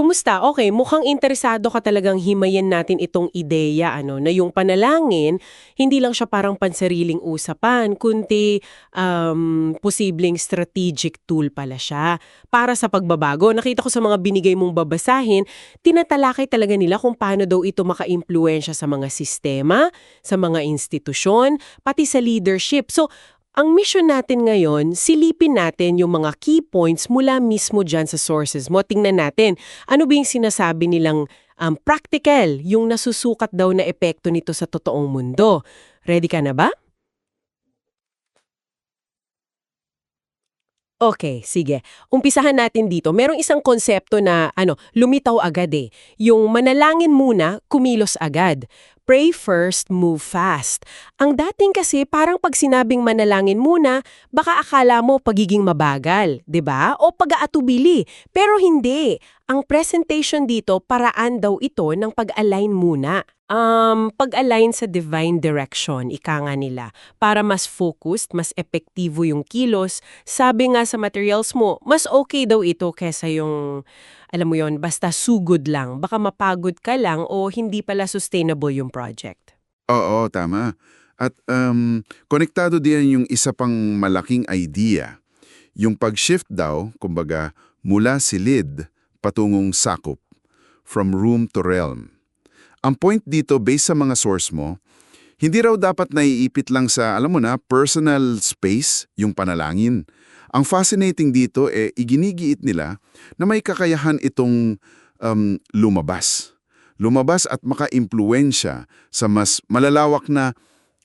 Kumusta? Okay, mukhang interesado ka talagang himayin natin itong ideya ano na yung panalangin hindi lang siya parang pansariling usapan kundi um, posibleng strategic tool pala siya para sa pagbabago. Nakita ko sa mga binigay mong babasahin, tinatalakay talaga nila kung paano daw ito makaimpluwensya sa mga sistema, sa mga institusyon, pati sa leadership. So, ang mission natin ngayon, silipin natin yung mga key points mula mismo dyan sa sources mo. Tingnan natin, ano ba yung sinasabi nilang um, practical, yung nasusukat daw na epekto nito sa totoong mundo. Ready ka na ba? Okay, sige. Umpisahan natin dito. Merong isang konsepto na ano, lumitaw agad eh. Yung manalangin muna, kumilos agad. Pray first, move fast. Ang dating kasi parang pag sinabing manalangin muna, baka akala mo pagiging mabagal, 'di ba? O pag-aatubili. Pero hindi. Ang presentation dito paraan daw ito ng pag-align muna. Um, pag-align sa divine direction, ika nga nila. Para mas focused, mas epektibo yung kilos. Sabi nga sa materials mo, mas okay daw ito kesa yung alam mo yon basta sugod lang. Baka mapagod ka lang o hindi pala sustainable yung project. Oo, tama. At um, konektado din yung isa pang malaking idea. Yung pag-shift daw, kumbaga, mula silid patungong sakop, from room to realm. Ang point dito, based sa mga source mo, hindi raw dapat naiipit lang sa, alam mo na, personal space, yung panalangin. Ang fascinating dito, eh, iginigiit nila na may kakayahan itong um, lumabas. Lumabas at maka-impluensya sa mas malalawak na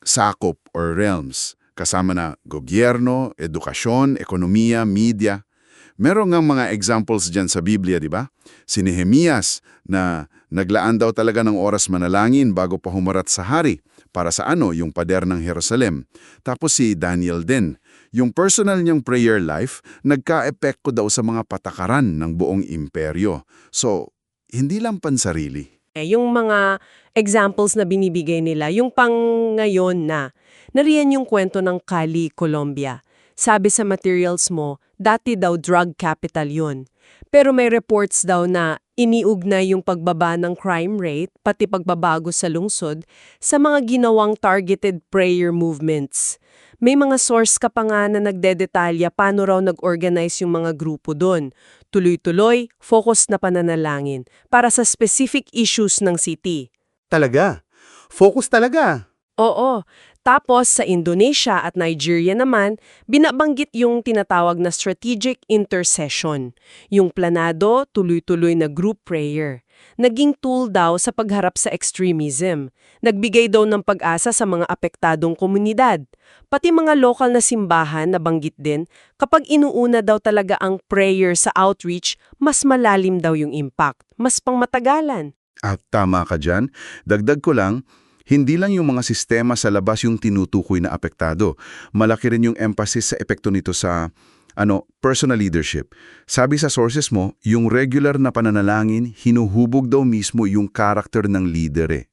sakop or realms, kasama na gobyerno, edukasyon, ekonomiya, media. Meron nga mga examples dyan sa Biblia, di ba? Si Nehemias na naglaan daw talaga ng oras manalangin bago pa humarat sa hari para sa ano, yung pader ng Jerusalem. Tapos si Daniel din, yung personal niyang prayer life nagka-epekto daw sa mga patakaran ng buong imperyo. So, hindi lang pansarili. Eh, yung mga examples na binibigay nila, yung pang ngayon na, nariyan yung kwento ng Cali, Colombia. Sabi sa materials mo, dati daw drug capital yun. Pero may reports daw na iniugnay yung pagbaba ng crime rate, pati pagbabago sa lungsod, sa mga ginawang targeted prayer movements. May mga source ka pa nga na nagdedetalya paano raw nag-organize yung mga grupo doon. Tuloy-tuloy, focus na pananalangin para sa specific issues ng city. Talaga? Focus talaga? Oo. Tapos sa Indonesia at Nigeria naman, binabanggit yung tinatawag na strategic intercession, yung planado, tuloy-tuloy na group prayer. Naging tool daw sa pagharap sa extremism. Nagbigay daw ng pag-asa sa mga apektadong komunidad. Pati mga lokal na simbahan na banggit din, kapag inuuna daw talaga ang prayer sa outreach, mas malalim daw yung impact, mas pangmatagalan. At tama ka dyan. Dagdag ko lang, hindi lang yung mga sistema sa labas yung tinutukoy na apektado. Malaki rin yung emphasis sa epekto nito sa ano, personal leadership. Sabi sa sources mo, yung regular na pananalangin, hinuhubog daw mismo yung karakter ng leader eh.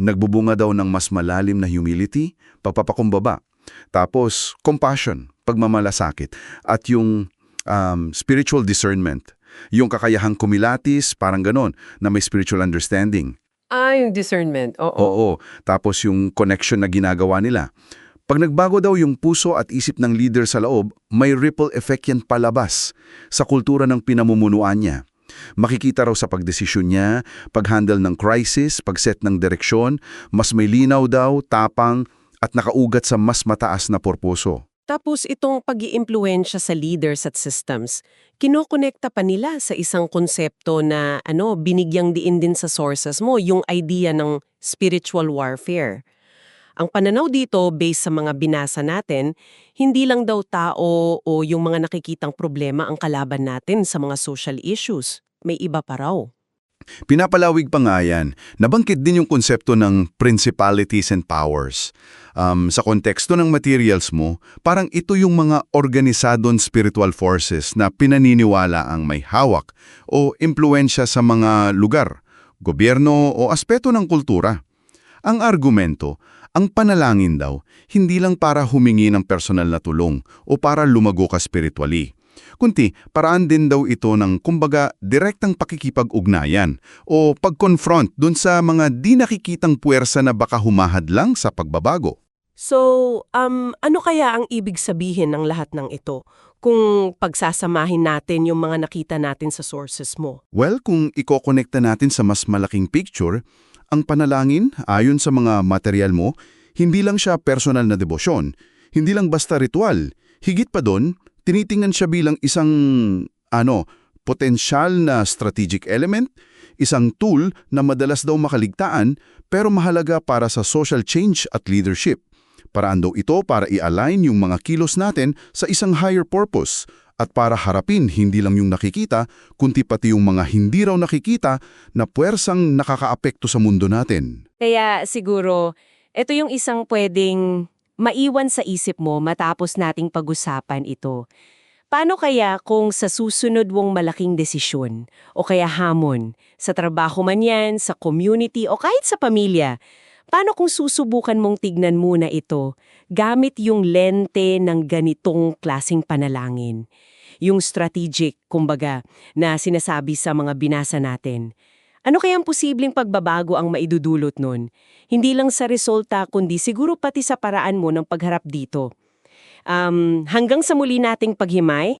Nagbubunga daw ng mas malalim na humility, pagpapakumbaba. Tapos, compassion, pagmamalasakit. At yung um, spiritual discernment, yung kakayahang kumilatis, parang ganon, na may spiritual understanding. Ah, yung discernment. Oo. Oo. Tapos yung connection na ginagawa nila. Pag nagbago daw yung puso at isip ng leader sa loob, may ripple effect yan palabas sa kultura ng pinamumunuan niya. Makikita raw sa pagdesisyon niya, pag-handle ng crisis, pag-set ng direksyon, mas may linaw daw, tapang, at nakaugat sa mas mataas na purposo. Tapos itong pag iimpluensya sa leaders at systems, kinokonekta pa nila sa isang konsepto na ano, binigyang diin din sa sources mo, yung idea ng spiritual warfare. Ang pananaw dito, based sa mga binasa natin, hindi lang daw tao o yung mga nakikitang problema ang kalaban natin sa mga social issues. May iba pa raw. Pinapalawig pa nga yan. Nabangkit din yung konsepto ng principalities and powers. Um, sa konteksto ng materials mo, parang ito yung mga organisadong spiritual forces na pinaniniwala ang may hawak o impluensya sa mga lugar, gobyerno o aspeto ng kultura. Ang argumento, ang panalangin daw, hindi lang para humingi ng personal na tulong o para lumago ka spiritually. Kunti, paraan din daw ito ng kumbaga direktang pakikipag-ugnayan o pag-confront dun sa mga di nakikitang puwersa na baka humahad lang sa pagbabago. So, um, ano kaya ang ibig sabihin ng lahat ng ito kung pagsasamahin natin yung mga nakita natin sa sources mo? Well, kung ikokonekta natin sa mas malaking picture, ang panalangin, ayon sa mga material mo, hindi lang siya personal na debosyon, hindi lang basta ritual. Higit pa doon, tinitingnan siya bilang isang, ano, potensyal na strategic element, isang tool na madalas daw makaligtaan pero mahalaga para sa social change at leadership. Paraan daw ito para i-align yung mga kilos natin sa isang higher purpose at para harapin hindi lang yung nakikita, kundi pati yung mga hindi raw nakikita na puwersang nakakaapekto sa mundo natin. Kaya siguro, ito yung isang pwedeng maiwan sa isip mo matapos nating pag-usapan ito. Paano kaya kung sa susunod mong malaking desisyon o kaya hamon, sa trabaho man yan, sa community o kahit sa pamilya, paano kung susubukan mong tignan muna ito gamit yung lente ng ganitong klasing panalangin? Yung strategic, kumbaga, na sinasabi sa mga binasa natin. Ano kayang posibleng pagbabago ang maidudulot nun? Hindi lang sa resulta, kundi siguro pati sa paraan mo ng pagharap dito. Um, hanggang sa muli nating paghimay,